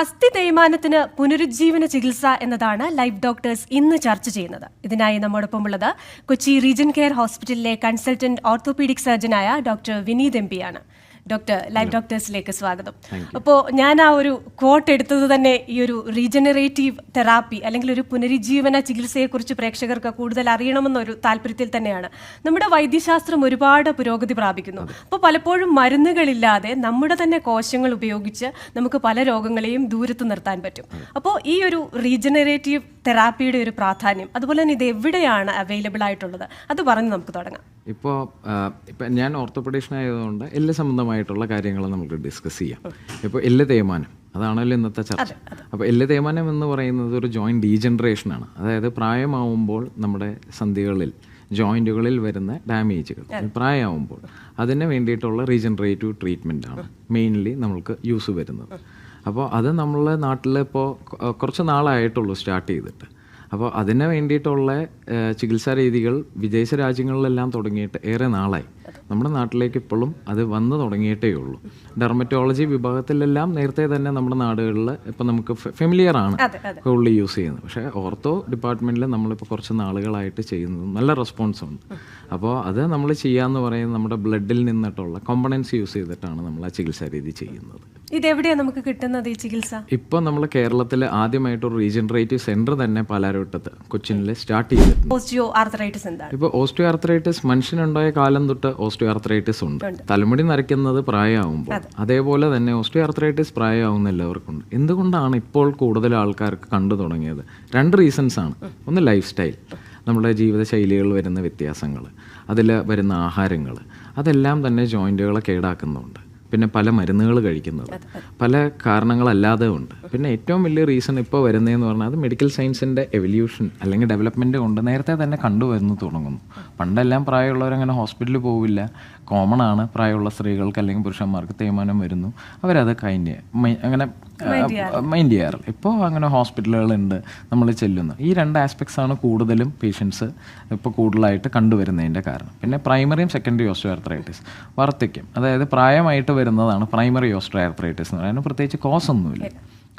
അസ്ഥി തേയ്മാനത്തിന് പുനരുജ്ജീവന ചികിത്സ എന്നതാണ് ലൈഫ് ഡോക്ടേഴ്സ് ഇന്ന് ചർച്ച ചെയ്യുന്നത്. ഇതിനായി നമ്മോടൊപ്പം ഉള്ളത് കൊച്ചി റീജൻ കെയർ ഹോസ്പിറ്റലിലെ കൺസൾട്ടന്റ് ഓർത്തോപീഡിക് സർജനായ ഡോക്ടർ വിനീത് എം ആണ്. ഡോക്ടർ ലൈഫ് ഡോക്ടേഴ്സിലേക്ക് സ്വാഗതം. അപ്പോൾ ഞാൻ ആ ഒരു കോട്ട് എടുത്തത് തന്നെ ഈ ഒരു റീജനറേറ്റീവ് തെറാപ്പി അല്ലെങ്കിൽ ഒരു പുനരുജ്ജീവന ചികിത്സയെക്കുറിച്ച് പ്രേക്ഷകർക്ക് കൂടുതൽ അറിയണമെന്നൊരു താല്പര്യത്തിൽ തന്നെയാണ്. നമ്മുടെ വൈദ്യശാസ്ത്രം ഒരുപാട് പുരോഗതി പ്രാപിക്കുന്നു. അപ്പോൾ പലപ്പോഴും മരുന്നുകളില്ലാതെ നമ്മുടെ തന്നെ കോശങ്ങൾ ഉപയോഗിച്ച് നമുക്ക് പല രോഗങ്ങളെയും ദൂരത്ത് നിർത്താൻ പറ്റും. അപ്പോൾ ഈ ഒരു റീജനറേറ്റീവ് തെറാപ്പിയുടെ ഒരു പ്രാധാന്യം അതുപോലെ തന്നെ ഇത് എവിടെയാണ് അവൈലബിൾ ആയിട്ടുള്ളത്? അത് പറഞ്ഞ് നമുക്ക് തുടങ്ങാം. ഇപ്പോൾ ഇപ്പം ഞാൻ ഓർത്തോപെഡീഷൻ ആയതുകൊണ്ട് എല്ല് സംബന്ധമായിട്ടുള്ള കാര്യങ്ങൾ നമുക്ക് ഡിസ്കസ് ചെയ്യാം. ഇപ്പോൾ എല്ല് തേയ്മാനം അതാണല്ലോ ഇന്നത്തെ ചർച്ച. അപ്പോൾ എല്ല് തേയ്മാനം എന്ന് പറയുന്നത് ഒരു ജോയിന്റ് ഡീജനറേഷനാണ് അതായത് പ്രായമാവുമ്പോൾ നമ്മുടെ സന്ധികളിൽ ജോയിന്റുകളിൽ വരുന്ന ഡാമേജുകൾ പ്രായമാവുമ്പോൾ അതിന് വേണ്ടിയിട്ടുള്ള റീജനറേറ്റീവ് ട്രീറ്റ്മെന്റ് ആണ് മെയിൻലി നമ്മൾക്ക് യൂസ് വരുന്നത്. അപ്പോൾ അത് നമ്മളെ നാട്ടിൽ ഇപ്പോൾ കുറച്ച് നാളായിട്ടുള്ളൂ സ്റ്റാർട്ട് ചെയ്തിട്ട്. അപ്പോൾ അതിന് വേണ്ടിയിട്ടുള്ള ചികിത്സാ രീതികൾ വിദേശ രാജ്യങ്ങളിലെല്ലാം തുടങ്ങിയിട്ട് ഏറെ നാളായി. നമ്മുടെ നാട്ടിലേക്ക് ഇപ്പോഴും അത് വന്നു തുടങ്ങിയിട്ടേ ഉള്ളൂ. ഡെർമറ്റോളജി വിഭാഗത്തിലെല്ലാം നേരത്തെ തന്നെ നമ്മുടെ നാടുകളിൽ ഇപ്പം നമുക്ക് ഫെമിലിയർ ആണ് അതെ യൂസ് ചെയ്യുന്നത്. പക്ഷേ ഓർത്തോ ഡിപ്പാർട്ട്മെന്റിൽ നമ്മളിപ്പോൾ കുറച്ച് നാളുകളായിട്ട് ചെയ്യുന്നത് നല്ല റെസ്പോൺസ് ഉണ്ട്. അപ്പോൾ അത് നമ്മൾ ചെയ്യാന്ന് പറയുന്നത് നമ്മുടെ ബ്ലഡിൽ നിന്നിട്ടുള്ള കോമ്പണൻസ് യൂസ് ചെയ്തിട്ടാണ് നമ്മൾ ആ ചികിത്സാ രീതി ചെയ്യുന്നത്. ഇതെവിടെയാണ് നമുക്ക് കിട്ടുന്നത് ഈ ചികിത്സ? ഇപ്പൊ നമ്മൾ കേരളത്തിൽ ആദ്യമായിട്ട് ഒരു റീജനറേറ്റീവ് സെന്റർ തന്നെ പാലാരോട്ടത്ത് കൊച്ചിനിൽ സ്റ്റാർട്ട് ചെയ്തിട്ടുണ്ട് ഓസ്റ്റിയോ ആർത്രൈറ്റിസ് എന്താണ്? ഇപ്പൊ ഓസ്റ്റിയോ ആർത്രൈറ്റിസ് മനുഷ്യനുണ്ടായ കാലം തൊട്ട് ഓസ്റ്റിയോ ആർത്രൈറ്റിസ് ഉണ്ട്. തലമുടി നരയ്ക്കുന്നത് പ്രായമാകുമ്പോൾ അതേപോലെ തന്നെ ഓസ്റ്റിയോ ആർത്രൈറ്റിസ് പ്രായമാകുന്ന എല്ലാവർക്കുണ്ട് എന്തുകൊണ്ടാണ് ഇപ്പോൾ കൂടുതൽ ആൾക്കാർക്ക് കണ്ടു തുടങ്ങിയത്? രണ്ട് റീസൺസ് ആണ്. ഒന്ന് ലൈഫ് സ്റ്റൈൽ നമ്മുടെ ജീവിതശൈലികൾ വരുന്ന വ്യത്യാസങ്ങൾ അതിൽ വരുന്ന ആഹാരങ്ങൾ അതെല്ലാം തന്നെ ജോയിന്റുകളെ കേടാക്കുന്നുണ്ട്. പിന്നെ പല മരുന്നുകൾ കഴിക്കുന്നത്. പല കാരണങ്ങളല്ലാതെ ഉണ്ട്. പിന്നെ ഏറ്റവും വലിയ റീസൺ ഇപ്പോൾ വരുന്നതെന്ന് പറഞ്ഞാൽ അത് മെഡിക്കൽ സയൻസിന്റെ എവല്യൂഷൻ അല്ലെങ്കിൽ ഡെവലപ്മെന്റ് കൊണ്ട് നേരത്തെ തന്നെ കണ്ടുവരുന്നു തുടങ്ങുന്നു. പണ്ടെല്ലാം പ്രായമുള്ളവരങ്ങനെ ഹോസ്പിറ്റലിൽ പോവില്ല. കോമൺ ആണ് പ്രായമുള്ള സ്ത്രീകൾക്ക് അല്ലെങ്കിൽ പുരുഷന്മാർക്ക് തേയ്മാനം വരുന്നു. അവരത് കഴിഞ്ഞ് അങ്ങനെ മൈൻഡ് ചെയ്യാറ് ഇപ്പോൾ അങ്ങനെ ഹോസ്പിറ്റലുകളുണ്ട്. നമ്മൾ ചെല്ലുന്നു. ഈ രണ്ട് ആസ്പെക്ട്സ് ആണ് കൂടുതലും പേഷ്യൻസ് ഇപ്പോൾ കൂടുതലായിട്ട് കണ്ടുവരുന്നതിന്റെ കാരണം. പിന്നെ പ്രൈമറിയും സെക്കൻഡറി ഓസ്റ്റിയോആർത്രൈറ്റിസ് വാർദ്ധക്യം അതായത് പ്രായമായിട്ട് വരുന്നതാണ് പ്രൈമറി ഓസ്റ്റിയോആർത്രൈറ്റിസ് എന്ന് പറയുന്നത്. പ്രത്യേകിച്ച് കോസ് ഒന്നുമില്ല.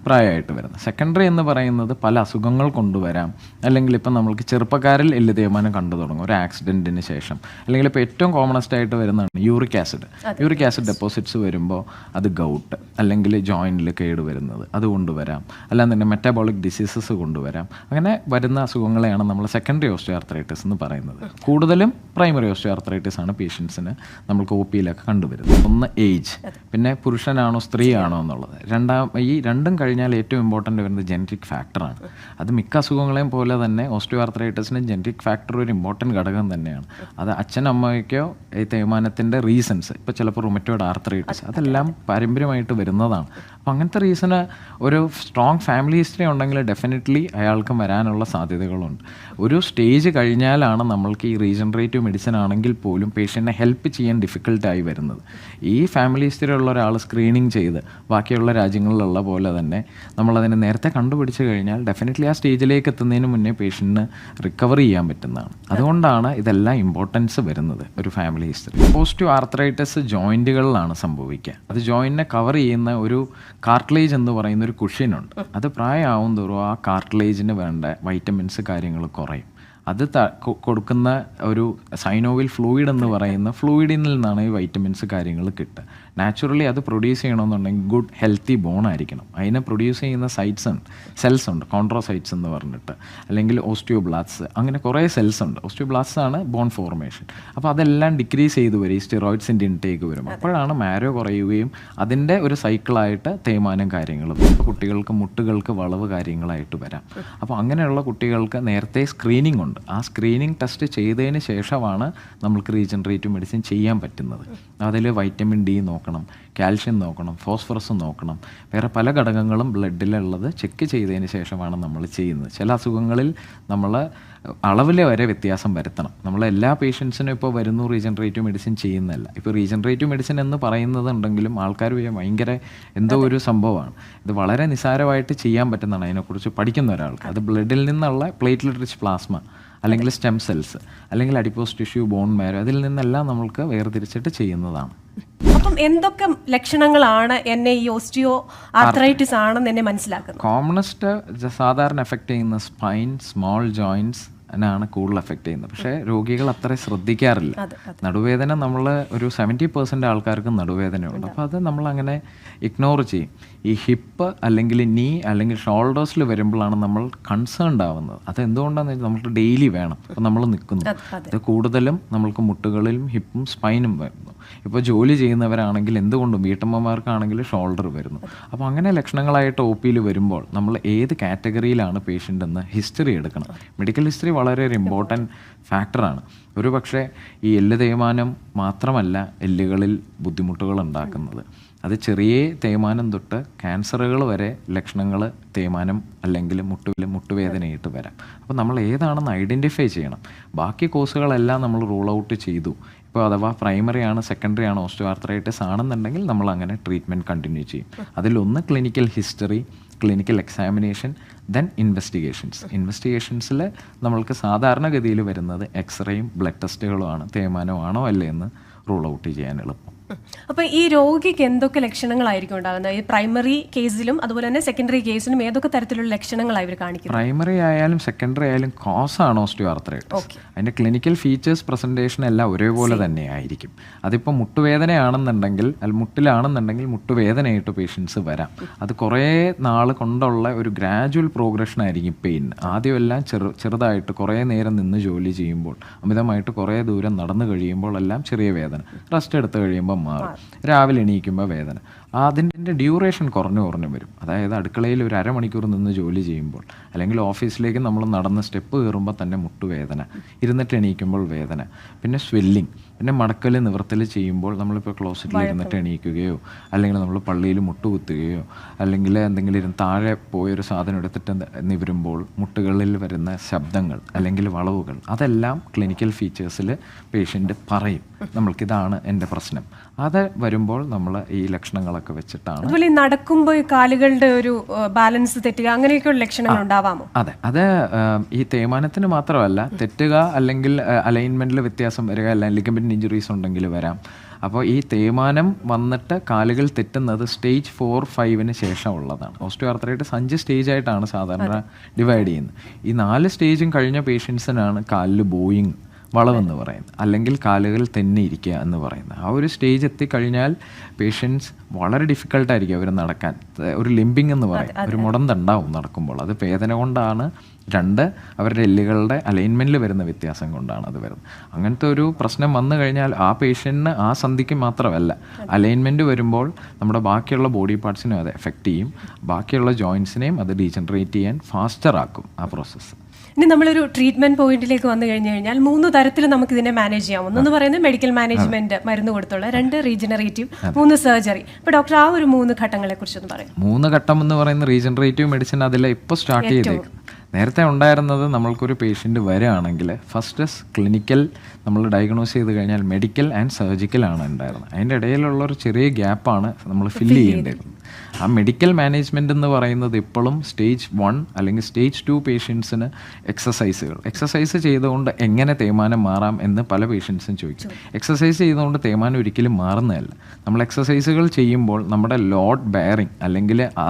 പ്രായമായിട്ട് വരുന്നത്. സെക്കൻഡറി എന്ന് പറയുന്നത് പല അസുഖങ്ങൾ കൊണ്ടുവരാം. അല്ലെങ്കിൽ ഇപ്പം നമ്മൾക്ക് ചെറുപ്പക്കാരിൽ എല്ല് തേയ്മാനം കണ്ടു തുടങ്ങും. ഒരു ആക്സിഡന്റിന് ശേഷം. അല്ലെങ്കിൽ ഇപ്പോൾ ഏറ്റവും കോമണസ്റ്റ് ആയിട്ട് വരുന്നതാണ് uric acid. Uric acid deposits വരുമ്പോൾ അത് ഗൗട്ട് അല്ലെങ്കിൽ ജോയിന്റിൽ കേട് വരുന്നത് അത് കൊണ്ടുവരാം. അല്ലാതെ മെറ്റബോളിക് മെറ്റാബോളിക് ഡിസീസസ് കൊണ്ടുവരാം. അങ്ങനെ വരുന്ന അസുഖങ്ങളെയാണ് നമ്മൾ സെക്കൻഡറി ഓസ്റ്റിയോആർത്രൈറ്റിസ് എന്ന് പറയുന്നത്. കൂടുതലും പ്രൈമറി ഓസ്റ്റിയോആർത്രൈറ്റിസ് ആണ് പേഷ്യൻസിന് നമ്മൾക്ക് ഒ പിയിലൊക്കെ കണ്ടുവരുന്നത്. ഒന്ന് ഏജ് പിന്നെ പുരുഷനാണോ സ്ത്രീയാണോ എന്നുള്ളത്. രണ്ടാം ഈ രണ്ടും കഴിഞ്ഞാൽ ഏറ്റവും ഇമ്പോർട്ടന്റ് വരുന്നത് ജനറ്റിക് ഫാക്ടറാണ് അത് മിക്ക അസുഖങ്ങളെയും പോലെ തന്നെ ഓസ്റ്റിയോആർത്രൈറ്റിസിന് ജനറ്റിക് ഫാക്ടർ ഒരു ഇമ്പോർട്ടന്റ് ഘടകം തന്നെയാണ്. അത് അച്ഛൻ അമ്മയ്ക്കോ ഈ തേയ്മാനത്തിന്റെ റീസൺസ് ഇപ്പോൾ ചിലപ്പോൾ റുമറ്റോയിഡ് ആർത്രൈറ്റിസ് അതെല്ലാം പാരമ്പര്യമായിട്ട് വരുന്നതാണ്. അപ്പോൾ അങ്ങനത്തെ റീസണ് ഒരു സ്ട്രോങ് ഫാമിലി ഹിസ്റ്ററി ഉണ്ടെങ്കിൽ ഡെഫിനറ്റ്ലി അയാൾക്കും വരാനുള്ള സാധ്യതകളുണ്ട്. ഒരു സ്റ്റേജ് കഴിഞ്ഞാലാണ് നമ്മൾക്ക് ഈ റീജനറേറ്റീവ് മെഡിസിൻ ആണെങ്കിൽ പോലും പേഷ്യന്റിനെ ഹെൽപ്പ് ചെയ്യാൻ ഡിഫിക്കൽട്ടായി വരുന്നത്. ഈ ഫാമിലി ഹിസ്റ്ററി ഉള്ള ഒരാൾ സ്ക്രീനിങ് ചെയ്ത് ബാക്കിയുള്ള രാജ്യങ്ങളിലുള്ള പോലെ തന്നെ നമ്മളതിനെ നേരത്തെ കണ്ടുപിടിച്ച് കഴിഞ്ഞാൽ ഡെഫിനറ്റ്ലി ആ സ്റ്റേജിലേക്ക് എത്തുന്നതിന് മുന്നേ പേഷ്യന്റിന് റിക്കവർ ചെയ്യാൻ പറ്റുന്നതാണ്. അതുകൊണ്ടാണ് ഇതെല്ലാം ഇമ്പോർട്ടൻസ് വരുന്നത് ഒരു ഫാമിലി ഹിസ്റ്ററി പോസ്റ്റീവ് ആർത്രൈറ്റിസ് ജോയിന്റുകളിലാണ് സംഭവിക്കുക. അത് ജോയിന്റിനെ കവർ ചെയ്യുന്ന ഒരു കാർട്ട്ലേജ് എന്ന് പറയുന്ന ഒരു കുഷ്യനുണ്ട് അത് പ്രായമാവും തോറും ആ കാർട്ട്ലേജിന് വേണ്ട വൈറ്റമിൻസ് കാര്യങ്ങൾ കുറയും. അത് കൊടുക്കുന്ന ഒരു സൈനോവിൽ ഫ്ലൂയിഡ് എന്ന് പറയുന്ന ഫ്ലൂയിഡിൽ നിന്നാണ് ഈ വൈറ്റമിൻസ് കാര്യങ്ങൾ കിട്ടുക. നാച്ചുറലി അത് പ്രൊഡ്യൂസ് ചെയ്യണമെന്നുണ്ടെങ്കിൽ ഗുഡ് ഹെൽത്തി ബോൺ ആയിരിക്കണം. അതിനെ പ്രൊഡ്യൂസ് ചെയ്യുന്ന സൈറ്റ്സ് ഉണ്ട്. സെൽസ് ഉണ്ട്. കോൺട്രോസൈറ്റ്സ് എന്ന് പറഞ്ഞിട്ട്. അല്ലെങ്കിൽ ഓസ്റ്റിയോബ്ലാസ്റ്റ്സ് അങ്ങനെ കുറേ സെൽസ് ഉണ്ട്. ഓസ്റ്റിയോബ്ലാസ്റ്റ്സ് ആണ് ബോൺ ഫോർമേഷൻ അപ്പോൾ അതെല്ലാം ഡിക്രീസ് ചെയ്തു വരും. ഈ സ്റ്റിറോയിഡ്സിന്റെ ഇൻടേക്ക് വരും. അപ്പോഴാണ് മാരോ കുറയുകയും അതിന്റെ ഒരു സൈക്കിളായിട്ട് തേയ്മാനം കാര്യങ്ങളും കുട്ടികൾക്ക് മുട്ടുകൾക്ക് വളവ് കാര്യങ്ങളായിട്ട് വരാം. അപ്പോൾ അങ്ങനെയുള്ള കുട്ടികൾക്ക് നേരത്തെ സ്ക്രീനിങ് ഉണ്ട്. ആ സ്ക്രീനിങ് ടെസ്റ്റ് ചെയ്തതിന് ശേഷമാണ് നമ്മൾക്ക് റീജനറേറ്റീവ് മെഡിസിൻ ചെയ്യാൻ പറ്റുന്നത്. അതിൽ വൈറ്റമിൻ ഡി നോക്കണം കാൽഷ്യം നോക്കണം ഫോസ്ഫറസ് നോക്കണം. വേറെ പല ഘടകങ്ങളും ബ്ലഡിലുള്ളത് ചെക്ക് ചെയ്തതിന് ശേഷമാണ് നമ്മൾ ചെയ്യുന്നത്. ചില അസുഖങ്ങളിൽ നമ്മൾ അളവിൽ വരെ വ്യത്യാസം വരുത്തണം. നമ്മൾ എല്ലാ പേഷ്യൻസിനും ഇപ്പോൾ വരുന്നു റീജനറേറ്റീവ് മെഡിസിൻ ചെയ്യുന്നതല്ല. ഇപ്പോൾ റീജനറേറ്റീവ് മെഡിസിൻ എന്ന് പറയുന്നത് ഉണ്ടെങ്കിലും ആൾക്കാർ ഭയങ്കര എന്തോ ഒരു സംഭവമാണ്. ഇത് വളരെ നിസാരമായിട്ട് ചെയ്യാൻ പറ്റുന്നതാണ് അതിനെക്കുറിച്ച് പഠിക്കുന്ന ഒരാൾക്ക്. അത് ബ്ലഡിൽ നിന്നുള്ള പ്ലേറ്റ്ലെറ്റ് റിച്ച് പ്ലാസ്മ അല്ലെങ്കിൽ സ്റ്റെം സെൽസ് അല്ലെങ്കിൽ അഡിപ്പോസ് ടിഷ്യൂ ബോൺ മാരോ അതിൽ നിന്നെല്ലാം നമ്മൾക്ക് വേർതിരിച്ചിട്ട് ചെയ്യുന്നതാണ്. അപ്പം എന്തൊക്കെ ലക്ഷണങ്ങളാണ് എന്നെ ഈ ഓസ്റ്റിയോ ആർത്രൈറ്റിസ് ആണെന്ന് എന്നെ മനസ്സിലാക്കുന്നത്? കോമണസ്റ്റ് സാധാരണ എഫക്ട് ചെയ്യുന്ന സ്പൈൻ സ്മോൾ ജോയിന്റ്സ് ആണ് കൂടുതൽ എഫക്റ്റ് ചെയ്യുന്നത്. പക്ഷേ രോഗികൾ അത്ര ശ്രദ്ധിക്കാറില്ല. നടുവേദന നമ്മൾ ഒരു സെവന്റി പെർസെന്റ് ആൾക്കാർക്ക് നടുവേദനയുണ്ട്. അപ്പോൾ അത് നമ്മൾ അങ്ങനെ ഇഗ്നോർ ചെയ്യും. ഈ ഹിപ്പ് അല്ലെങ്കിൽ നീ അല്ലെങ്കിൽ ഷോൾഡേഴ്സിൽ വരുമ്പോഴാണ് നമ്മൾ കൺസേൺഡ് ആവുന്നത്. അത് എന്തുകൊണ്ടാണെന്ന് വെച്ചാൽ നമുക്ക് ഡെയിലി വേണം. അപ്പോൾ നമ്മൾ നിൽക്കുന്നു. അത് കൂടുതലും നമ്മൾക്ക് മുട്ടുകളിലും ഹിപ്പും സ്പൈനും വരുന്നു. ഇപ്പോൾ ജോലി ചെയ്യുന്നവരാണെങ്കിൽ എന്തുകൊണ്ടും വീട്ടമ്മമാർക്കാണെങ്കിൽ ഷോൾഡർ വരുന്നു. അപ്പോൾ അങ്ങനെ ലക്ഷണങ്ങളായിട്ട് ഒ പിയിൽ വരുമ്പോൾ നമ്മൾ ഏത് കാറ്റഗറിയിലാണ് പേഷ്യന്റ് എന്ന് ഹിസ്റ്ററി എടുക്കണം. മെഡിക്കൽ ഹിസ്റ്ററി വളരെ ഒരു ഇമ്പോർട്ടന്റ് ഫാക്ടറാണ് ഒരു പക്ഷേ ഈ എല്ല് തേയ്മാനം മാത്രമല്ല എല്ലുകളിൽ ബുദ്ധിമുട്ടുകൾ ഉണ്ടാക്കുന്നത്. അത് ചെറിയ തേയ്മാനം തൊട്ട് ക്യാൻസറുകൾ വരെ ലക്ഷണങ്ങൾ തേയ്മാനം അല്ലെങ്കിൽ മുട്ടുവിൽ മുട്ടുവേദനയായിട്ട് വരാം. അപ്പോൾ നമ്മൾ ഏതാണെന്ന് ഐഡന്റിഫൈ ചെയ്യണം. ബാക്കി കോഴ്സുകളെല്ലാം നമ്മൾ റൂൾ ഔട്ട് ചെയ്തു. ഇപ്പോൾ അഥവാ പ്രൈമറി ആണ് സെക്കൻഡറി ആണ് ഓസ്റ്റോ ആർത്രൈറ്റിസ് ആണെന്നുണ്ടെങ്കിൽ നമ്മൾ അങ്ങനെ ട്രീറ്റ്മെന്റ് കണ്ടിന്യൂ ചെയ്യും. അതിലൊന്ന് clinical history clinical examination then investigations ഇൻവെസ്റ്റിഗേഷൻസിൽ നമ്മൾക്ക് സാധാരണഗതിയിൽ വരുന്നത് എക്സ്റേയും ബ്ലഡ് ടെസ്റ്റുകളുമാണ് തേയ്മാനമാണോ അല്ലേ എന്ന് റൂൾ ഔട്ട് ചെയ്യാൻ എളുപ്പം. അപ്പൊ ഈ രോഗിക്ക് എന്തൊക്കെ ലക്ഷണങ്ങളായിരിക്കും ഉണ്ടാകുന്നത്? ഈ പ്രൈമറി കേസിലും അതുപോലെ തന്നെ സെക്കൻഡറി കേസിലും ഏതൊക്കെ തരത്തിലുള്ള ലക്ഷണങ്ങളായി ഇവർ കാണിക്കുന്നത്? പ്രൈമറി ആയാലും സെക്കൻഡറി ആയാലും കോസ് ആണ് ഓസ്റ്റിയോ അതിന്റെ അതിന്റെ ക്ലിനിക്കൽ ഫീച്ചേഴ്സ് പ്രസന്റേഷൻ എല്ലാം ഒരേപോലെ തന്നെ ആയിരിക്കും അതിപ്പോൾ മുട്ടുവേദനയാണെന്നുണ്ടെങ്കിൽ അല്ല മുട്ടിലാണെന്നുണ്ടെങ്കിൽ മുട്ടുവേദനയായിട്ട് പേഷ്യൻസ് വരാം. അത് കുറേ നാൾ കൊണ്ടുള്ള ഒരു ഗ്രാജുവൽ പ്രോഗ്രഷൻ ആയിരിക്കും പെയിൻ ആദ്യമെല്ലാം ചെറു ചെറുതായിട്ട് കുറേ നേരം നിന്ന് ജോലി ചെയ്യുമ്പോൾ അമിതമായിട്ട് കുറേ ദൂരം നടന്നു കഴിയുമ്പോൾ എല്ലാം ചെറിയ വേദന. റെസ്റ്റ് എടുത്ത് കഴിയുമ്പോൾ മാറും. രാവിലെ എണീക്കുമ്പോൾ വേദന. അതിന്റെ ഡ്യൂറേഷൻ കുറഞ്ഞു കുറഞ്ഞു വരും. അതായത് അടുക്കളയിൽ ഒരു അരമണിക്കൂർ നിന്ന് ജോലി ചെയ്യുമ്പോൾ അല്ലെങ്കിൽ ഓഫീസിലേക്ക് നമ്മൾ നടന്ന് സ്റ്റെപ്പ് കയറുമ്പോൾ തന്നെ മുട്ടുവേദന ഇരുന്നിട്ട് എണീക്കുമ്പോൾ വേദന പിന്നെ സ്വെല്ലിങ് പിന്നെ മടക്കൽ നിവർത്തൽ ചെയ്യുമ്പോൾ നമ്മളിപ്പോൾ ക്ലോസറ്റിൽ ഇരുന്നിട്ട് എണീക്കുകയോ അല്ലെങ്കിൽ നമ്മൾ പള്ളിയിൽ മുട്ടുകുത്തുകയോ അല്ലെങ്കിൽ എന്തെങ്കിലും ഇരുന്ന് താഴെ പോയൊരു സാധനം എടുത്തിട്ട് നിവരുമ്പോൾ മുട്ടുകളിൽ വരുന്ന ശബ്ദങ്ങൾ അല്ലെങ്കിൽ വളവുകൾ അതെല്ലാം ക്ലിനിക്കൽ ഫീച്ചേഴ്സിൽ പേഷ്യന്റ് പറയും. നമ്മൾക്കിതാണ് എന്റെ പ്രശ്നം. അത് വരുമ്പോൾ നമ്മൾ ഈ ലക്ഷണങ്ങളൊക്കെ വെച്ചിട്ടാണ്. അതുപോലെ നടക്കുമ്പോൾ ഈ കാലുകളുടെ ഒരു ബാലൻസ് തെറ്റുക അങ്ങനെയൊക്കെയുള്ള ലക്ഷണങ്ങൾ ഉണ്ടാവാമോ? അതെ. അത് ഈ തേയ്മാനത്തിന് മാത്രമല്ല തെറ്റുക അല്ലെങ്കിൽ അലൈൻമെന്റിൽ വ്യത്യാസം വരിക അല്ലെങ്കിൽ ലിഗമെന്റ് ഇഞ്ചുറീസ് ഉണ്ടെങ്കിൽ വരാം. അപ്പോൾ ഈ തേയ്മാനം വന്നിട്ട് കാലുകൾ തെറ്റുന്നത് സ്റ്റേജ് ഫോർ ഫൈവിന് ശേഷമുള്ളതാണ് ഓസ്റ്റിയോ ആർത്രൈറ്റിസ് അഞ്ച് സ്റ്റേജ് ആയിട്ടാണ് സാധാരണ ഡിവൈഡ് ചെയ്യുന്നത്. ഈ നാല് സ്റ്റേജും കഴിഞ്ഞ പേഷ്യൻസിനാണ് കാലിൽ ബോയിങ് വളവെന്ന് പറയുന്നത്. അല്ലെങ്കിൽ കാലുകൾ തന്നെ ഇരിക്കുക എന്ന് പറയുന്നത്. ആ ഒരു സ്റ്റേജ് എത്തിക്കഴിഞ്ഞാൽ പേഷ്യൻസ് വളരെ ഡിഫിക്കൽട്ടായിരിക്കും അവർ നടക്കാൻ. ഒരു ലിംബിങ് എന്ന് പറയും. ഒരു മുടന്തുണ്ടാവും നടക്കുമ്പോൾ. അത് വേദന കൊണ്ടാണ് രണ്ട് അവരുടെ എല്ലുകളുടെ അലൈൻമെന്റിൽ വരുന്ന വ്യത്യാസം കൊണ്ടാണ് അത് വരുന്നത്. അങ്ങനത്തെ ഒരു പ്രശ്നം വന്നു കഴിഞ്ഞാൽ ആ പേഷ്യന്റിന് ആ സന്ധിക്ക് മാത്രമല്ല അലൈൻമെന്റ് വരുമ്പോൾ നമ്മുടെ ബാക്കിയുള്ള ബോഡി പാർട്സിനും അത് എഫക്റ്റ് ചെയ്യും. ബാക്കിയുള്ള ജോയിൻസിനെയും അത് ഡീജനറേറ്റ് ചെയ്യാൻ ഫാസ്റ്റർ ആക്കും ആ പ്രോസസ്സ് ഇനി നമ്മളൊരു ട്രീറ്റ്മെന്റ് പോയിന്റിലേക്ക് വന്നു കഴിഞ്ഞു കഴിഞ്ഞാൽ മൂന്ന് തരത്തിൽ നമുക്ക് ഇതിനെ മാനേജ് ചെയ്യാം. ഒന്നെന്ന് പറയുന്നത് മെഡിക്കൽ മാനേജ്മെന്റ് മരുന്ന് കൊടുത്തുള്ള രണ്ട് റീജനറേറ്റീവ് മൂന്ന് സർജറി അപ്പൊ ഡോക്ടർ ആ ഒരു മൂന്ന് ഘട്ടങ്ങളെ കുറിച്ചൊന്ന് പറയും. മൂന്ന് ഘട്ടം എന്ന് പറയുന്ന റീജനറേറ്റീവ് മെഡിസിൻ അതിലെ ഇപ്പോൾ സ്റ്റാർട്ട് ചെയ്തേക്കും. നേരത്തെ ഉണ്ടായിരുന്നത് നമ്മൾക്കൊരു പേഷ്യന്റ് വരികയാണെങ്കിൽ ഫസ്റ്റ് ക്ലിനിക്കൽ നമ്മൾ ഡയഗ്നോസ് ചെയ്ത് കഴിഞ്ഞാൽ മെഡിക്കൽ ആൻഡ് സർജിക്കൽ ആണ് ഉണ്ടായിരുന്നത്. അതിന്റെ ഇടയിലുള്ള ഒരു ചെറിയ ഗ്യാപ്പാണ് നമ്മൾ ഫില്ല് ചെയ്യേണ്ടിയിരുന്നത് ആ മെഡിക്കൽ മാനേജ്മെന്റ് എന്ന് പറയുന്നത് ഇപ്പോഴും സ്റ്റേജ് വൺ അല്ലെങ്കിൽ സ്റ്റേജ് ടു പേഷ്യൻസിന് എക്സസൈസുകൾ എക്സസൈസ് ചെയ്തുകൊണ്ട് എങ്ങനെ തേയ്മാനം മാറാം എന്ന് പല പേഷ്യൻസും ചോദിക്കും. എക്സസൈസ് ചെയ്തുകൊണ്ട് തേയ്മാനം ഒരിക്കലും മാറുന്നതല്ല. നമ്മൾ എക്സസൈസുകൾ ചെയ്യുമ്പോൾ നമ്മുടെ ലോഡ് ബെയറിങ് അല്ലെങ്കിൽ ആ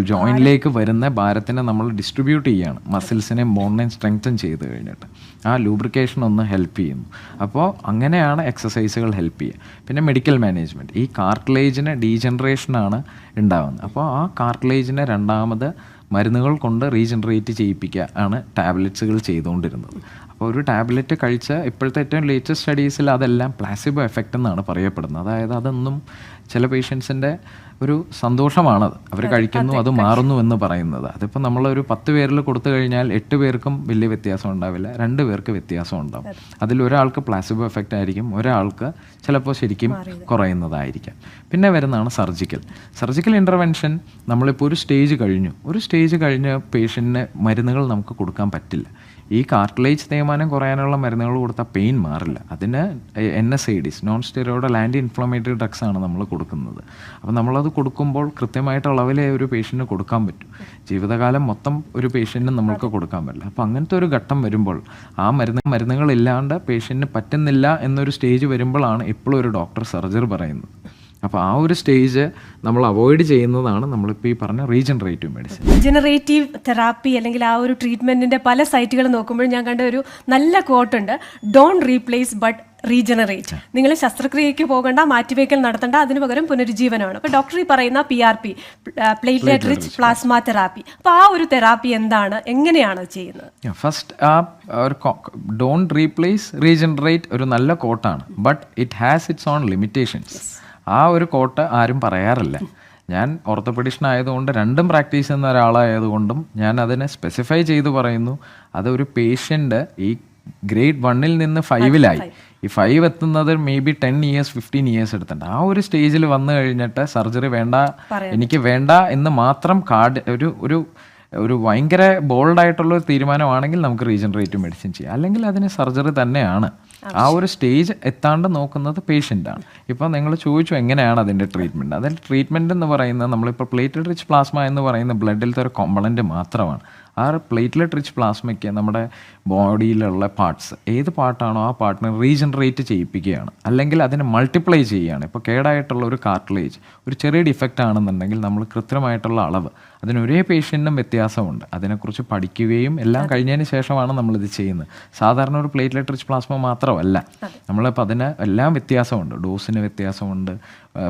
ജോയിന്റിലേക്ക് വരുന്ന ഭാരത്തിനെ നമ്മൾ ഡിസ്ട്രിബ്യൂട്ട് ചെയ്യുകയാണ് മസിൽസിനെ ബോണിനെ സ്ട്രെങ്തൻ ചെയ്ത് കഴിഞ്ഞിട്ട്. ആ ലൂബ്രിക്കേഷൻ ഒന്ന് ഹെൽപ്പ് ചെയ്യുന്നു. അപ്പോൾ അങ്ങനെയാണ് എക്സസൈസുകൾ ഹെൽപ്പ് ചെയ്യുക. പിന്നെ മെഡിക്കൽ മാനേജ്മെന്റ് ഈ കാർട്ടിലേജിന് ഡീജനറേഷനാണ് ഉണ്ടാകുന്നത് അപ്പോൾ ആ കാർട്ടിലേജിനെ രണ്ടാമത് മരുന്നുകൾ കൊണ്ട് റീജനറേറ്റ് ചെയ്യിപ്പിക്കുക ആണ് ടാബ്ലറ്റ്സുകൾ ചെയ്തുകൊണ്ടിരുന്നത്. അപ്പോൾ ഒരു ടാബ്ലറ്റ് കഴിച്ച ഇപ്പോഴത്തെ ഏറ്റവും ലേറ്റസ്റ്റ് സ്റ്റഡീസിൽ അതെല്ലാം പ്ലാസിബോ എഫക്റ്റ് എന്നാണ് പറയപ്പെടുന്നത്. അതായത് അതൊന്നും ചില പേഷ്യൻസിന്റെ ഒരു സന്തോഷമാണത് അവർ കഴിക്കുന്നു അത് മാറുന്നു എന്ന് പറയുന്നത്. അതിപ്പോൾ നമ്മളൊരു പത്ത് പേരിൽ കൊടുത്തു കഴിഞ്ഞാൽ എട്ട് പേർക്കും വലിയ വ്യത്യാസം ഉണ്ടാവില്ല. രണ്ട് പേർക്ക് വ്യത്യാസം ഉണ്ടാവും അതിൽ ഒരാൾക്ക് പ്ലാസിബോ എഫക്റ്റ് ആയിരിക്കും ഒരാൾക്ക് ചിലപ്പോൾ ശരിക്കും കുറയുന്നതായിരിക്കാം. പിന്നെ വരുന്നതാണ് സർജിക്കൽ സർജിക്കൽ ഇന്റർവെൻഷൻ നമ്മളിപ്പോൾ ഒരു സ്റ്റേജ് കഴിഞ്ഞു. ഒരു സ്റ്റേജ് കഴിഞ്ഞ് പേഷ്യന്റിന് മരുന്നുകൾ നമുക്ക് കൊടുക്കാൻ പറ്റില്ല. ഈ കാർട്ടിലേജ് തേയ്മാനം കുറയാനുള്ള മരുന്നുകൾ കൊടുത്താൽ പെയിൻ മാറില്ല. അതിന് N S I Ds non steroidal anti inflammatory drugs ആണ് നമ്മൾ കൊടുക്കുന്നത്. അപ്പോൾ നമ്മളത് കൊടുക്കുമ്പോൾ കൃത്യമായിട്ട് അളവിലെ ഒരു പേഷ്യന്റിന് കൊടുക്കാൻ പറ്റും. ജീവിതകാലം മൊത്തം ഒരു പേഷ്യന്റിന് നമ്മൾക്ക് കൊടുക്കാൻ പറ്റില്ല. അപ്പോൾ അങ്ങനത്തെ ഒരു ഘട്ടം വരുമ്പോൾ ആ മരുന്ന് മരുന്നുകളില്ലാണ്ട് പേഷ്യന്റിന് പറ്റുന്നില്ല എന്നൊരു സ്റ്റേജ് വരുമ്പോഴാണ് ഇപ്പോഴും ഒരു ഡോക്ടർ സർജറി പറയുന്നത്. അപ്പോൾ ആ ഒരു സ്റ്റേജ് നമ്മൾ അവോയ്ഡ് ചെയ്യുന്നതാണ് നമ്മളിപ്പോൾ ഈ പറഞ്ഞ റീജനറേറ്റീവ് മെഡിസിൻ. ജനറേറ്റീവ് തെറാപ്പി അല്ലെങ്കിൽ ആ ഒരു ട്രീറ്റ്മെന്റിന്റെ പല സൈറ്റുകൾ നോക്കുമ്പോൾ ഞാൻ കണ്ട ഒരു നല്ല കോട്ടുണ്ട് ഡോണ്ട് റീപ്ലേസ് ബട്ട് റീജനറേറ്റ് നിങ്ങൾ ശസ്ത്രക്രിയയ്ക്ക് പോകേണ്ട മാറ്റിവെക്കൽ നടത്തേണ്ട അതിന് പകരം പുനരുജ്ജീവനമാണ്. അപ്പോൾ ഡോക്ടർ ഈ പറയുന്ന P R P platelet rich plasma therapy അപ്പോൾ ആ ഒരു തെറാപ്പി എന്താണ്? എങ്ങനെയാണ് ചെയ്യുന്നത്? ഫസ്റ്റ് ആ ഒരു ഡോണ്ട് റീപ്ലേസ് റീജനറേറ്റ് ഒരു നല്ല കോട്ടാണ് but it has its own limitations ആ ഒരു കോട്ട് ആരും പറയാറില്ല. ഞാൻ ഓർത്തോപെഡിഷൻ ആയതുകൊണ്ട് രണ്ടും പ്രാക്ടീസ് ചെയ്യുന്ന ഒരാളായതുകൊണ്ടും ഞാൻ അതിനെ സ്പെസിഫൈ ചെയ്ത് പറയുന്നു. അതൊരു പേഷ്യന്റ് ഈ ഗ്രേഡ് വണ്ണിൽ നിന്ന് ഫൈവിലായി ഈ ഫൈവ് എത്തുന്നത് maybe ten years fifteen years എടുത്തിട്ടുണ്ട്. ആ ഒരു സ്റ്റേജിൽ വന്നു കഴിഞ്ഞിട്ട് സർജറി വേണ്ട എനിക്ക് വേണ്ട എന്ന് മാത്രം കാർഡ് ഒരു ഒരു ഒരു ഭയങ്കര ബോൾഡായിട്ടുള്ള ഒരു തീരുമാനമാണെങ്കിൽ നമുക്ക് റീജനറേറ്റീവ് മെഡിസിൻ ചെയ്യാം. അല്ലെങ്കിൽ അതിന് സർജറി തന്നെയാണ്. ആ ഒരു സ്റ്റേജ് എത്താണ്ട് നോക്കുന്നത് പേഷ്യന്റ് ആണ്. ഇപ്പോൾ നിങ്ങൾ ചോദിച്ചു എങ്ങനെയാണ് അതിന്റെ ട്രീറ്റ്മെന്റ് അതിൽ ട്രീറ്റ്മെന്റ് എന്ന് പറയുന്നത് നമ്മളിപ്പോൾ പ്ലേറ്റഡ് റിച്ച് പ്ലാസ്മ എന്ന് പറയുന്ന ബ്ലഡിലത്തെ ഒരു കോമ്പണന്റ് മാത്രമാണ്. ആ പ്ലേറ്റ്ലെറ്റ് റിച്ച് പ്ലാസ്മയ്ക്ക് നമ്മുടെ ബോഡിയിലുള്ള പാർട്സ് ഏത് പാർട്ടാണോ ആ പാർട്ടിനെ റീജനറേറ്റ് ചെയ്യിപ്പിക്കുകയാണ്. അല്ലെങ്കിൽ അതിനെ മൾട്ടിപ്ലൈ ചെയ്യുകയാണ്. ഇപ്പോൾ കേടായിട്ടുള്ള ഒരു കാർട്ടിലേജ് ഒരു ചെറിയ ഡിഫക്റ്റ് ആണെന്നുണ്ടെങ്കിൽ നമ്മൾ കൃത്യമായിട്ടുള്ള അളവ് അതിന് ഒരേ പേഷ്യന്റിനും വ്യത്യാസമുണ്ട്. അതിനെക്കുറിച്ച് പഠിക്കുകയും എല്ലാം കഴിഞ്ഞതിന് ശേഷമാണ് നമ്മളിത് ചെയ്യുന്നത്. സാധാരണ ഒരു പ്ലേറ്റ്ലെറ്റ് റിച്ച് പ്ലാസ്മ മാത്രമല്ല. നമ്മളിപ്പോൾ അതിന് എല്ലാം വ്യത്യാസമുണ്ട്. ഡോസിന് വ്യത്യാസമുണ്ട്.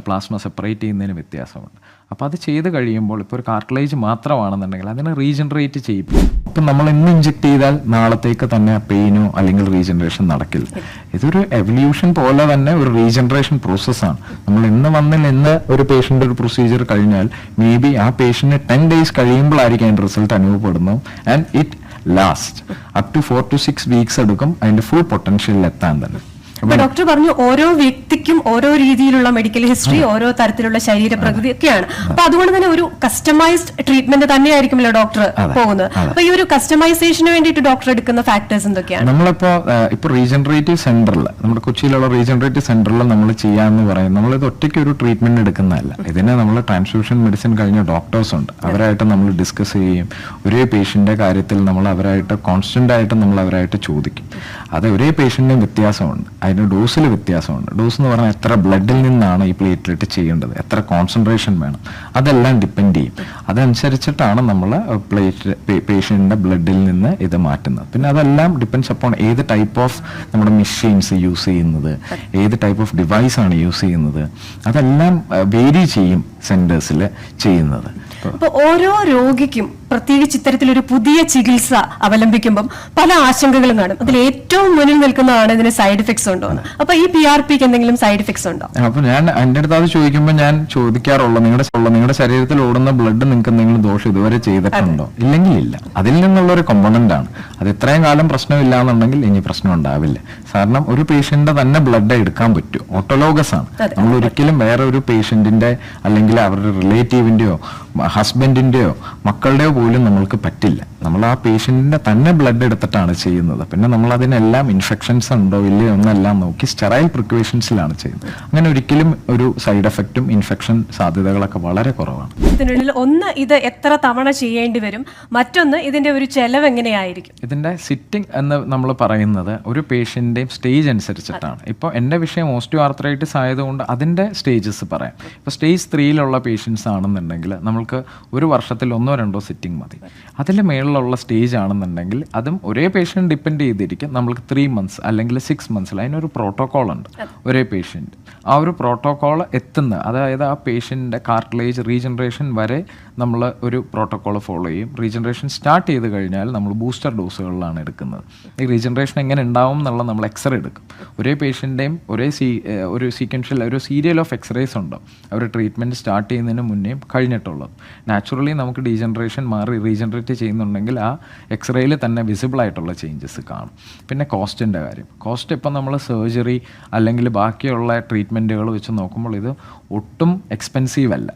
പ്ലാസ്മ സെപ്പറേറ്റ് ചെയ്യുന്നതിന് വ്യത്യാസമുണ്ട്. അപ്പോൾ അത് ചെയ്ത് കഴിയുമ്പോൾ ഇപ്പോൾ ഒരു കാർട്ടിലേജ് മാത്രമാണെന്നുണ്ടെങ്കിൽ അതിനെ റീജനറേറ്റ് ചെയ്യിപ്പിക്കും അപ്പം നമ്മൾ ഇന്ന് ഇഞ്ചെക്ട് ചെയ്താൽ നാളത്തേക്ക് തന്നെ പെയിനോ അല്ലെങ്കിൽ റീജനറേഷൻ നടക്കില്ല. ഇതൊരു എവല്യൂഷൻ പോലെ തന്നെ ഒരു റീജനറേഷൻ പ്രോസസ്സാണ് നമ്മൾ ഇന്ന് വന്നിൽ ഇന്ന് ഒരു പേഷ്യന്റ് ഒരു പ്രൊസീജിയർ കഴിഞ്ഞാൽ മേ ബി ആ പേഷ്യന്റ് ടെൻ ഡേയ്സ് കഴിയുമ്പോഴായിരിക്കും അതിന്റെ റിസൾട്ട് അനുഭവപ്പെടുന്നു and it last up to four to six weeks എടുക്കും. അതിന്റെ ഫുൾ പൊട്ടൻഷ്യലിൽ എത്താൻ തന്നെ. അപ്പൊ ഡോക്ടർ പറഞ്ഞു ഓരോ വ്യക്തിക്കും ഓരോ രീതിയിലുള്ള മെഡിക്കൽ ഹിസ്റ്ററി ഓരോ തരത്തിലുള്ള ശരീരപ്രകൃതി ഒക്കെയാണ്. അപ്പൊ അതുകൊണ്ട് തന്നെ ഒരു കസ്റ്റമൈസ്ഡ് ട്രീറ്റ്മെന്റ് തന്നെയായിരിക്കുമല്ലോ ഡോക്ടർ പോകുന്നത്. അപ്പൊ ഈ ഒരു കസ്റ്റമൈസേഷന് വേണ്ടിയിട്ട് ഡോക്ടർ എടുക്കുന്ന ഫാക്ടേഴ്സ് എന്തൊക്കെയാണ്? നമ്മളിപ്പോ ഇപ്പൊ റീജനറേറ്റീവ് സെന്ററിൽ നമ്മുടെ കൊച്ചിയിലുള്ള റീജനറേറ്റീവ് സെന്ററിൽ നമ്മൾ ചെയ്യാന്ന് പറയും ഇത് ഒറ്റയ്ക്ക് ഒരു ട്രീറ്റ്മെന്റ് എടുക്കുന്നതല്ല. ഇതിനെ നമ്മൾ ട്രാൻസ്ഫ്യൂഷൻ മെഡിസിൻ കഴിഞ്ഞ ഡോക്ടേഴ്സ് ഉണ്ട്. അവരായിട്ട് നമ്മൾ ഡിസ്കസ് ചെയ്യുകയും ഒരേ പേഷ്യന്റെ കാര്യത്തിൽ നമ്മൾ അവരായിട്ട് കോൺസ്റ്റന്റ് ആയിട്ട് നമ്മൾ അവരായിട്ട് ചോദിക്കും. അത് ഒരേ പേഷ്യന്റിനും വ്യത്യാസമുണ്ട്. അതിന് ഡോസിൽ വ്യത്യാസമുണ്ട്. ഡോസ് എന്ന് പറഞ്ഞാൽ എത്ര ബ്ലഡിൽ നിന്നാണ് ഈ പ്ലേറ്റ്ലെറ്റ് ചെയ്യേണ്ടത്? എത്ര കോൺസെൻട്രേഷൻ വേണം? അതെല്ലാം ഡിപ്പെൻഡ് ചെയ്യും. അതനുസരിച്ചിട്ടാണ് നമ്മൾ പ്ലേറ്റ് പേഷ്യന്റിന്റെ ബ്ലഡിൽ നിന്ന് ഇത് മാറ്റുന്നത്. പിന്നെ അതെല്ലാം ഡിപ്പെൻഡ്സ് അപ്പോൺ ഏത് ടൈപ്പ് ഓഫ് നമ്മുടെ മെഷീൻസ് യൂസ് ചെയ്യുന്നത്. ഏത് ടൈപ്പ് ഓഫ് ഡിവൈസാണ് യൂസ് ചെയ്യുന്നത്. അതെല്ലാം വേരി ചെയ്യും സെന്റേഴ്സിൽ ചെയ്യുന്നത്. ഇപ്പൊ അപ്പൊ ഓരോ രോഗിക്കും പ്രത്യേകിച്ച് ഇത്തരത്തിലൊരു പുതിയ ചികിത്സ അവലംബിക്കുമ്പം പല ആശങ്കകളും കാണും. അതിൽ ഏറ്റവും മുന്നിൽ നിൽക്കുന്നതാണ് ഇതിന് സൈഡ് ഇഫക്ട്സ് ഉണ്ടോ അപ്പൊ ഈ പി ആർ പിക്ക് എന്തെങ്കിലും സൈഡ് ഇഫക്ട്സ് ഉണ്ടോ? അപ്പൊ ഞാൻ എന്റെ അടുത്ത് അത് ചോദിക്കുമ്പോൾ ഞാൻ ചോദിക്കാറുള്ള. നിങ്ങളുടെ നിങ്ങളുടെ ശരീരത്തിൽ ഓടുന്ന ബ്ലഡ് നിങ്ങൾക്ക് എന്തെങ്കിലും ദോഷം ഇതുവരെ ചെയ്തിട്ടുണ്ടോ? ഇല്ലെങ്കിൽ ഇല്ല. അതിൽ നിന്നുള്ള ഒരു കമ്പോണന്റ് ആണ്. അത് ഇത്രയും കാലം പ്രശ്നമില്ല എന്നുണ്ടെങ്കിൽ ഇനി പ്രശ്നം ഉണ്ടാവില്ല. കാരണം ഒരു പേഷ്യന്റിന്റെ തന്നെ ബ്ലഡ് എടുക്കാൻ പറ്റും. ഓട്ടോലോഗസ് ആണ്. നമ്മൾ ഒരിക്കലും വേറെ ഒരു പേഷ്യന്റിന്റെ അല്ലെങ്കിൽ അവരുടെ റിലേറ്റീവിന്റെയോ ഹസ്ബൻഡിന്റെയോ മക്കളുടെയോ പോലും നമ്മൾക്ക് പറ്റില്ല. നമ്മൾ ആ പേഷ്യന്റിന്റെ തന്നെ ബ്ലഡ് എടുത്തിട്ടാണ് ചെയ്യുന്നത്. പിന്നെ നമ്മൾ അതിനെല്ലാം ഇൻഫെക്ഷൻസ് ഉണ്ടോ ഇല്ലയോ എന്നെല്ലാം നോക്കി സ്റ്റെറൈൽ പ്രിക്വേഷൻസിലാണ് ചെയ്യുന്നത്. അങ്ങനെ ഒരിക്കലും ഒരു സൈഡ് എഫക്റ്റും ഇൻഫെക്ഷൻ സാധ്യതകളൊക്കെ വളരെ കുറവാണ്. ഇതിനുള്ളിൽ ഒന്ന് ഇത് എത്ര തവണ ചെയ്യേണ്ടി വരും മറ്റൊന്ന് ഇതിന്റെ ഒരു ചെലവ് എങ്ങനെയായിരിക്കും? ഇതിന്റെ സിറ്റിംഗ് എന്ന് നമ്മൾ പറയുന്നത് ഒരു പേഷ്യന്റെയും സ്റ്റേജ് അനുസരിച്ചിട്ടാണ്. ഇപ്പോൾ എന്റെ വിഷയം ഓസ്റ്റിയോ ആർത്രൈറ്റിസ് ആയതുകൊണ്ട് അതിന്റെ സ്റ്റേജസ് പറയാം. ഇപ്പോൾ സ്റ്റേജ് ത്രീയിലുള്ള പേഷ്യൻസ് ആണെന്നുണ്ടെങ്കിൽ നമ്മൾക്ക് ഒരു വർഷത്തിൽ ഒന്നോ രണ്ടോ സിറ്റിംഗ് മതി. അതിന്റെ മേളിലുള്ള സ്റ്റേജ് ആണെന്നുണ്ടെങ്കിൽ അതും ഒരേ പേഷ്യന്റ് ഡിപ്പെൻഡ് ചെയ്തിരിക്കും. നമ്മൾക്ക് ത്രീ മന്ത്സ് അല്ലെങ്കിൽ സിക്സ് മന്ത്സിൽ അതിനൊരു പ്രോട്ടോക്കോൾ ഉണ്ട്. ഒരേ പേഷ്യന്റ് ആ ഒരു പ്രോട്ടോക്കോൾ എത്തുന്ന അതായത് ആ പേഷ്യന്റെ കാർട്ടിലേജ് റീജനറേഷൻ വരെ നമ്മൾ ഒരു പ്രോട്ടോക്കോൾ ഫോളോ ചെയ്യും. റീജനറേഷൻ സ്റ്റാർട്ട് ചെയ്ത് കഴിഞ്ഞാൽ നമ്മൾ ബൂസ്റ്റർ ഡോസുകളിലാണ് എടുക്കുന്നത്. ഈ റീജനറേഷൻ എങ്ങനെ ഉണ്ടാവും എന്നുള്ള നമ്മൾ എക്സ്റേ എടുക്കും. ഒരേ പേഷ്യന്റെയും ഒരേ സീ ഒരു സീക്വൻഷ്യൽ ഒരു സീരിയൽ ഓഫ് എക്സ്റേസ് ഉണ്ട്. അവർ ട്രീറ്റ്മെന്റ് സ്റ്റാർട്ട് ചെയ്യുന്നതിന് മുന്നേയും കഴിഞ്ഞിട്ടുള്ളത്. നാച്ചുറലി നമുക്ക് ഡീജനറേഷൻ മാറി റീജനറേറ്റ് ചെയ്യുന്നുണ്ടെങ്കിൽ ആ എക്സ്റേയിൽ തന്നെ വിസിബിൾ ആയിട്ടുള്ള ചേഞ്ചസ് കാണും. പിന്നെ കോസ്റ്റിന്റെ കാര്യം. കോസ്റ്റ് ഇപ്പം നമ്മൾ സർജറി അല്ലെങ്കിൽ ബാക്കിയുള്ള ട്രീറ്റ്മെന്റുകൾ വെച്ച് നോക്കുമ്പോൾ ഇത് ഒട്ടും എക്സ്പെൻസീവ് അല്ല.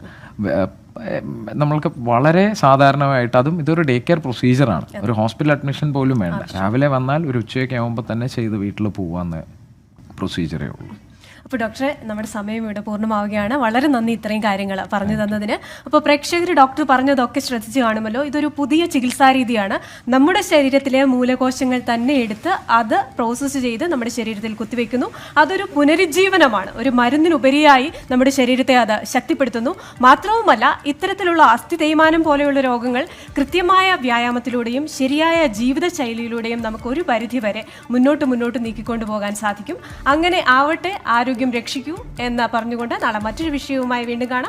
നമ്മൾക്ക് വളരെ സാധാരണമായിട്ട് അതും ഇതൊരു ഡേ കെയർ പ്രൊസീജിയറാണ് ഒരു ഹോസ്പിറ്റൽ അഡ്മിഷൻ പോലും വേണ്ട. രാവിലെ വന്നാൽ ഒരു ഉച്ചയൊക്കെ ആകുമ്പോൾ തന്നെ ചെയ്ത് വീട്ടിൽ പോവാന്ന് പ്രൊസീജിയറേ ഉള്ളൂ. അപ്പോൾ ഡോക്ടറെ നമ്മുടെ സമയം ഇവിടെ പൂർണമാവുകയാണ്. വളരെ നന്ദി ഇത്രയും കാര്യങ്ങൾ പറഞ്ഞു തന്നതിന്. അപ്പോൾ പ്രേക്ഷകർ ഡോക്ടർ പറഞ്ഞതൊക്കെ ശ്രദ്ധിച്ചു കാണുമല്ലോ. ഇതൊരു പുതിയ ചികിത്സാ രീതിയാണ്. നമ്മുടെ ശരീരത്തിലെ മൂലകോശങ്ങൾ തന്നെ എടുത്ത് അത് പ്രോസസ്സ് ചെയ്ത് നമ്മുടെ ശരീരത്തിൽ കുത്തിവെക്കുന്നു. അതൊരു പുനരുജ്ജീവനമാണ്. ഒരു മരുന്നിനുപരിയായി നമ്മുടെ ശരീരത്തെ അത് ശക്തിപ്പെടുത്തുന്നു. മാത്രവുമല്ല ഇത്തരത്തിലുള്ള അസ്ഥി തേയ്മാനം പോലെയുള്ള രോഗങ്ങൾ കൃത്യമായ വ്യായാമത്തിലൂടെയും ശരിയായ ജീവിതശൈലിയിലൂടെയും നമുക്ക് ഒരു പരിധി വരെ മുന്നോട്ട് മുന്നോട്ട് നീക്കിക്കൊണ്ടു പോകാൻ സാധിക്കും. അങ്ങനെ ആവട്ടെ ആരോഗ്യം രക്ഷിക്കൂ എന്ന് പറഞ്ഞുകൊണ്ട് നാളെ മറ്റൊരു വിഷയവുമായി വീണ്ടും കാണാം.